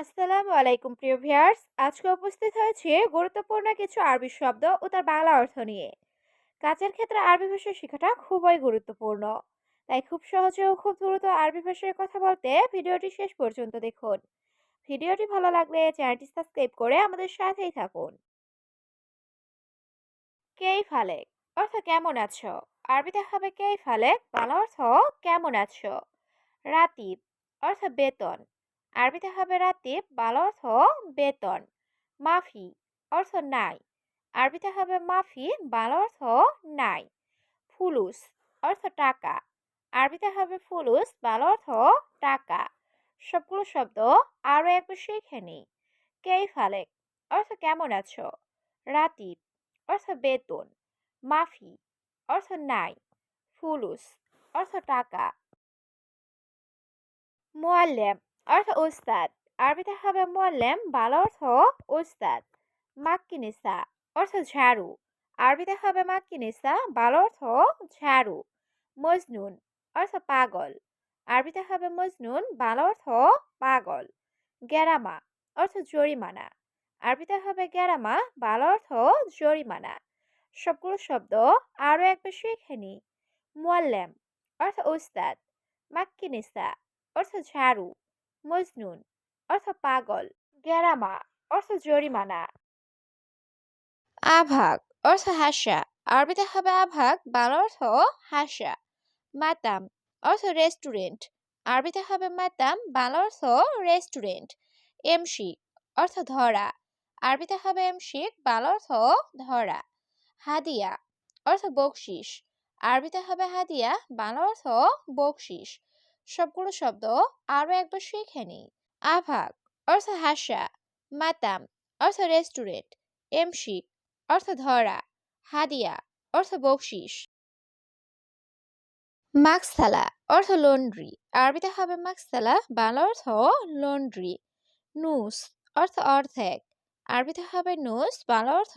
আসসালামু আলাইকুম, প্রিয় ভিউয়ার্স। আজকে উপস্থিত হয়েছে গুরুত্বপূর্ণ কিছু আরবি শব্দ ও তার বাংলা অর্থ নিয়ে। কাজের ক্ষেত্রে আরবি ভাষা শেখাটা খুবই গুরুত্বপূর্ণ। তাই খুব সহজে ও খুব দ্রুত আরবি ভাষায় কথা বলতে ভিডিওটি শেষ পর্যন্ত দেখুন। ভিডিওটি ভালো লাগলে চ্যানেলটি সাবস্ক্রাইব করে আমাদের সাথেই থাকুন। কেই ফালেক অর্থ কেমন আছো? আরবিতে হবে কেই ফালেক বাংলা অর্থ কেমন আছো? রাতিব, অর্থ বেতন। আরবিতে হবে রাতিব বাল অর্থ বেতন, মাফি অর্থ নাই। আরবিতে হবে মাফি বাল অর্থ নাই। ফুলুস অর্থ টাকা। আরবিতে হবে ফুলুস বাল অর্থ টাকা। সবগুলো শব্দ আরও একবার শিখে নিই। কেই ফালেক অর্থ কেমন আছো? রাতিব অর্থ বেতন। মাফি অর্থ নাই। ফুলুস অর্থ টাকা। মোয়াল্লেম অর্থ উস্তাদ আরবিতে হবে মোয়াল্লেম, বাংলা অর্থ উস্তাদ মাক্কিনিসা, অর্থ ঝাড়ু। আরবিতে হবে মাক্কিনিসা, বাংলা অর্থ ঝাড়ু। মজনুন, অর্থ পাগল। আরবিতে হবে মজনুন, বাংলা অর্থ পাগল। গেরামা অর্থ জরিমানা। আরবিতে হবে গেরামা বাংলা অর্থ জরিমানা। সবগুলো শব্দ আরও একবার শিখে নিই মোয়াল্লেম, অর্থ উস্তাদ মাক্কিনিসা, অর্থ ঝাড়ু। মজনুন অর্থ পাগল গেরামা অর্থ জরিমানা। আভাগ, অর্থ হাসা, আরবিতে হবে আভাগ, বাংলা অর্থ হাসা। মাতাম, অর্থ রেস্টুরেন্ট, আরবিতে হবে মাতাম, বাংলা অর্থ রেস্টুরেন্ট। এমশি অর্থ ধরা, আরবিতে হবে এমশিক বাংলা অর্থ ধরা। হাদিয়া, অর্থ বকশিস, আরবিতে হবে হাদিয়া, বাংলা অর্থ বকশিস। সবগুলো শব্দ আরও একবার শিখে নিই। আভাগ, অর্থ হাসা। মাতাম, অর্থ রেস্টুরেন্ট। এমশিক, অর্থ ধরা। হাদিয়া, অর্থ বকশিস। মাক্সালা, অর্থ লন্ড্রি। আরবিতে হবে মাক্সালা, বাংলা অর্থ লন্ড্রি। নুস, অর্থ অর্ধেক। আরবিতে হবে নুস, বাংলা অর্থ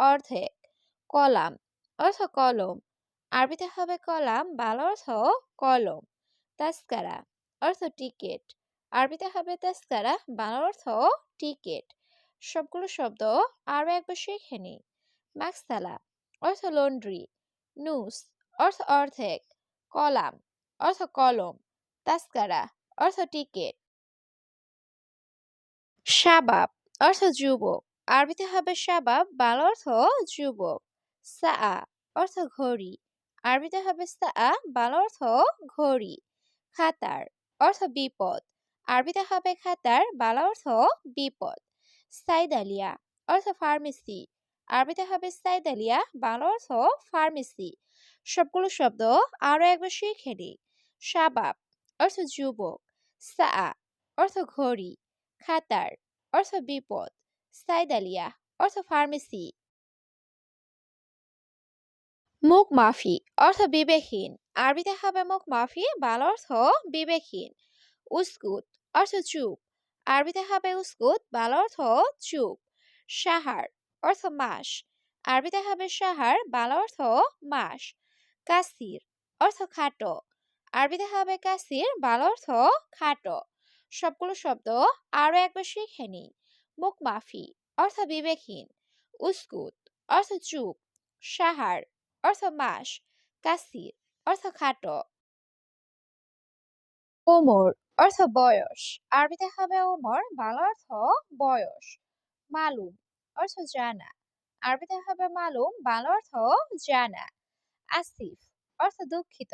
অর্ধেক। কলাম, অর্থ কলম। আরবিতে হবে কলাম, বাংলা অর্থ কলম। তাস্কারা, অর্থ টিকিট। আরবিতে হবে তাস্কারা বাংলা অর্থ টিকিট। সবগুলো শব্দ আরও একবার শিখে নিই। মাক্সালা, অর্থ লন্ড্রি। নুস, অর্থ অর্ধেক। কলাম, অর্থ কলম। তাস্কারা, অর্থ টিকিট। শাবাব, অর্থ যুবক। আরবিতে হবে শাবাব বাংলা অর্থ যুবক। সা অর্থ ঘড়ি। আরবিতে হবে সা বাংলা অর্থ ঘড়ি। খাতার অর্থ বিপদ। আরবিতে হবে খাতার, বাংলা অর্থ বিপদ। সাইদালিয়া অর্থ ফার্মেসি। আরবিতে হবে সাইদালিয়া, বাংলা অর্থ ফার্মেসি। সবগুলো শব্দ আরও একবার শিখে নিই। শাবাব অর্থ যুবক। সা অর্থ ঘড়ি। খাতার অর্থ বিপদ। সাইদালিয়া অর্থ ফার্মেসি। মুখ মাফি, অর্থ বিবেকহীন। আরবিতে হবে মুখ মাফি, বাংলা অর্থ বিবেকহীন। উস্কুত, অর্থ চুপ। আরবিতে হবে উস্কুত, বাংলা অর্থ চুপ। সাহার, অর্থ মাস। আরবিতে হবে সাহার, বাল অর্থ মাস। কাসির, অর্থ খাটো। আরবিতে হবে কাসির, বাল অর্থ খাটো। সবগুলো শব্দ আরও একবার শিখে নিই। মুখ মাফি, অর্থ বিবেকহীন। উস্কুত, অর্থ চুপ। সাহার অর্থ মাস কাসির অর্থ খাটো। ওমর অর্থ বয়স। আরবিতে হবে ওমর, বাংলা অর্থ বয়স। মালুম, অর্থ জানা। আরবিতে হবে মালুম, বাংলা অর্থ জানা। আসিফ, অর্থ দুঃখিত।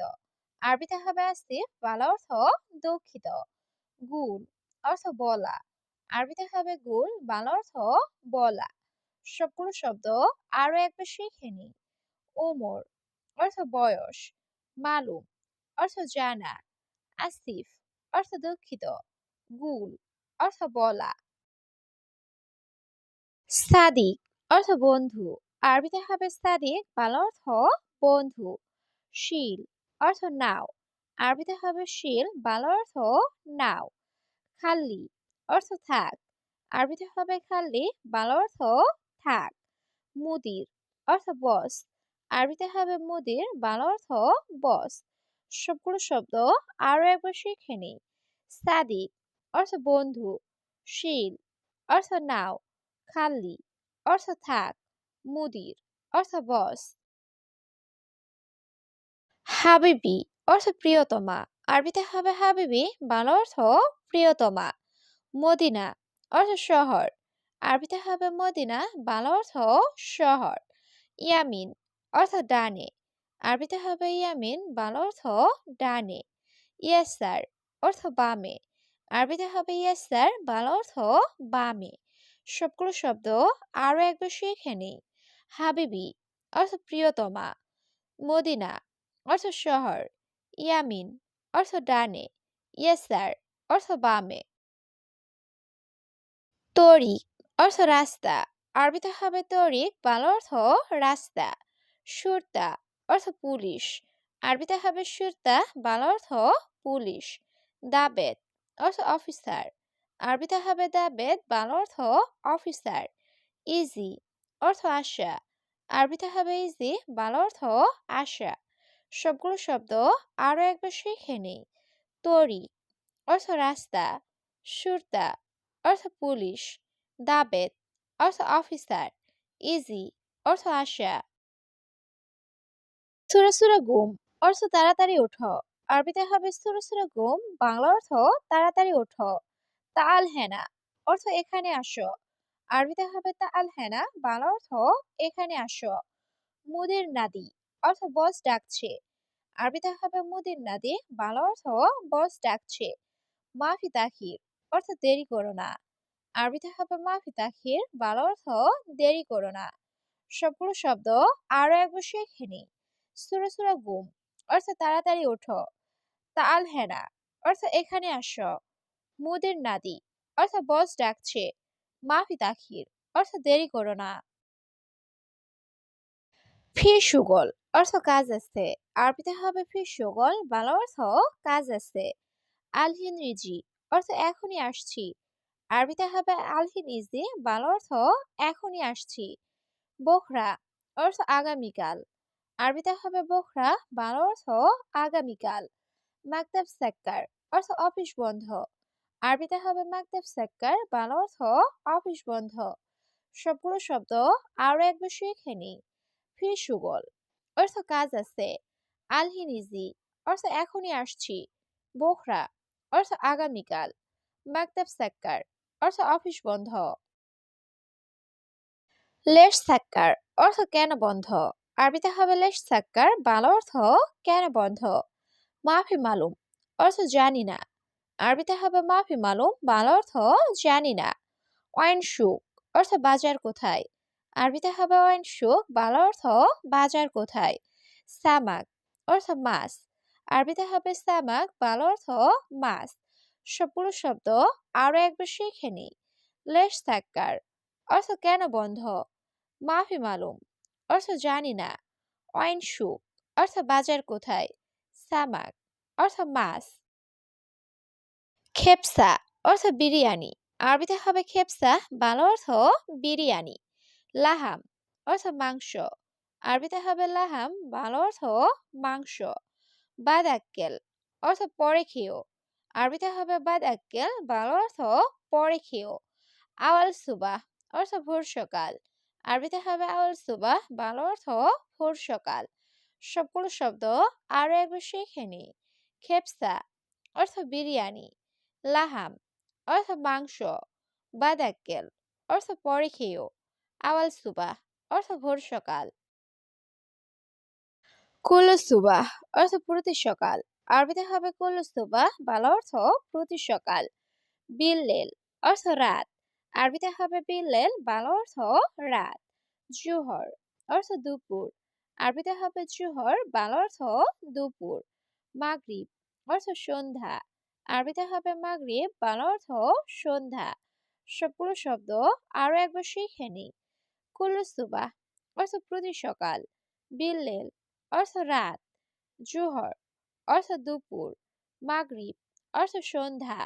আরবিতে হবে আসিফ, বাংলা অর্থ দুঃখিত। গুল, অর্থ বলা। আরবিতে হবে গুল, বাংলা অর্থ বলা। সবগুলো শব্দ আরও একবার শিখে নিই। ওমর, অর্থ বয়স, মালুম, অর্থ জানা আসিফ, অর্থ দুঃখিত, গুল, অর্থ বলা। সাদিক, অর্থ বন্ধু, আরবিতে হবে সাদিক, বাংলা অর্থ বন্ধু। শিল, অর্থ নাও, আরবিতে হবে শিল, বাল অর্থ নাও। খাল্লি, অর্থ থাক, আরবিতে হবে খাল্লি, বাংলা অর্থ থাক। মুদির, অর্থ বস আরবিতে হবে মুদির বাংলা অর্থ বস। সবগুলো শব্দ আরও একবার শিখে নিই। সাদিক অর্থ বন্ধু, শিল অর্থ নাও খাল্লি অর্থ থাক, মুদির অর্থ বস। হাবিবি অর্থ প্রিয়তমা আরবিতে হবে হাবিবি বাংলা অর্থ প্রিয়তমা। মদিনা অর্থ শহর আরবিতে হবে মদিনা বাংলা অর্থ শহর। ইয়ামিন অর্থ ডানে। আরবিতে হবে ইয়ামিন, বাংলা অর্থ ডানে। ইয়াসার অর্থ বামে। আরবিতে হবে ইয়াসার বাল অর্থ বামে। সবগুলো শব্দ আরও একবার শিখে নিই। হাবিবি, অর্থ প্রিয়তমা। মদিনা, অর্থ শহর। ইয়ামিন, অর্থ ডানে। ইয়াসার অর্থ বামে। তরিক, অর্থ রাস্তা। আরবিতে হবে তরিক, বাংলা অর্থ রাস্তা। সুরতা অর্থ পুলিশ। আরবিতে হবে সুরতা, বাংলা অর্থ পুলিশ। দাবেদ অর্থ অফিসার। আরবিতে হবে দাবেদ, বাংলা অর্থ অফিসার। ইজি অর্থ আশা। আরবিতে হবে ইজি, বাংলা অর্থ আশা। সবগুলো শব্দ আরও একবার শিখে নেই। তরি অর্থ রাস্তা। সুরতা অর্থ পুলিশ। দাবেদ অর্থ অফিসার। ইজি অর্থ আশা। সুরা গুম, অর্থ তাড়াতাড়ি ওঠো। আরবিতে হবে সুরা গুম, বাংলা অর্থ তাড়াতাড়ি ওঠো। তাল হেনা, অর্থ এখানে আসো। আরবিতে হবে তাল হেনা, বাংলা অর্থ এখানে আসো। মুদির নাদি, অর্থ বস ডাকছে। আরবিতে হবে মুদির নাদি, বাংলা অর্থ বস ডাকছে। মাফি তাখির, অর্থ দেরি করো না। আরবিতে হবে মাফি তাখির, বাংলা অর্থ দেরি করো না। সবগুলো শব্দ আরও একবার শিখে নিই সুরা সুরা গুম। অর্থ তাড়াতাড়ি ওঠো। তাল হেনা। অর্থ এখানে আসো। মুদির নাদি। অর্থ বস ডাকছে। মাফি তাখির। অর্থ দেরি করো না। ফি সুগল। অর্থ কাজ আছে। আরবিতে হবে ফি সুগল। বাংলা অর্থ কাজ আছে। আলহিন রিজি। অর্থ এখনই আসছি। আরবিতে হবে আলহিন ইজি বাংলা অর্থ এখনই আসছি। বোখরা। অর্থ আগামীকাল। আরবিতে হবে বোখরা, বাংলা অর্থ আগামীকাল। মাকতাব সেক্কার, অর্থ অফিস বন্ধ। আরবিতে হবে মাকতাব সেক্কার, বাংলা অর্থ অফিস বন্ধ। সবগুলো শব্দ আরও একবার শিখে নিই ফি সুগল। অর্থ কাজ আছে। আলহিনিজি, অর্থ এখনই আসছি। বোখরা, অর্থ আগামীকাল। মাকতাব সেক্কার, অর্থ অফিস বন্ধ। লেশ সাক্কার, অর্থ কেন বন্ধ? আরবিতে হবে লেশ সাক্কার, বাংলা অর্থ কেন বন্ধ? মাফি মালুম, অর্থ জানি না। আরবিতে হবে মাফি মালুম, বাংলা অর্থ জানি না। ওয়াইন সুক অর্থ বাজার কোথায়? আরবিতে হবে ওয়াইন সুক বাংলা অর্থ বাজার কোথায়? সামাক, অর্থ মাছ। আরবিতে হবে সামাক, বাংলা অর্থ মাছ। সবগুলো শব্দ আরও একবার শিখে নিই। লেশ সাক্কার, অর্থ কেন বন্ধ? মাফি মালুম অর্থ জানি না। ওয়াইন সুক অর্থ বাজার কোথায়? সামাক, অর্থ মাছ। খেপসা, অর্থ বিরিয়ানি। আরবিতে হবে খেপসা, বাংলা অর্থ বিরিয়ানি। লাহাম, অর্থ মাংস। আরবিতে হবে লাহাম, বাংলা অর্থ মাংস। বাদ আক্কেল অর্থ পরে খেও। আরবিতে হবে বাদ আক্কেল বাংলা অর্থ পরে খেও। আওয়াল সুবাহ, অর্থ ভোর সকাল। আরবিতে হবে আওয়াল সুবাহ বাংলা অর্থ ভোর সকাল। সবগুলো শব্দ আরও একবার শিখে নি খেপসা, অর্থ বিরিয়ানি। লাহাম, অর্থ মাংস। বাদাক্কেল, অর্থ পরে খেয়েও। আওয়াল সুবাহ অর্থ ভোর সকাল। কুল্লু সুবাহ অর্থ প্রতি সকাল। আরবিতে হবে কুল্লু সুবাহ বাংলা অর্থ প্রতি সকাল। বিল্লেল, অর্থ রাত। আরবিতে হবে বিল্লেল বাংলা অর্থ রাত, জুহর অর্থ দুপুর। আরবিতে হবে জুহর, বাংলা অর্থ দুপুর। মাগরিব অর্থ সন্ধ্যা। আরবিতে হবে মাগরিব, বাংলা অর্থ সন্ধ্যা। সবগুলো শব্দ আরও একবার শিখে নিই। কুলুসুবাহ অর্থ প্রতি সকাল। বিল্লেল অর্থ রাত। জুহর অর্থ দুপুর। মাগরিব অর্থ সন্ধ্যা।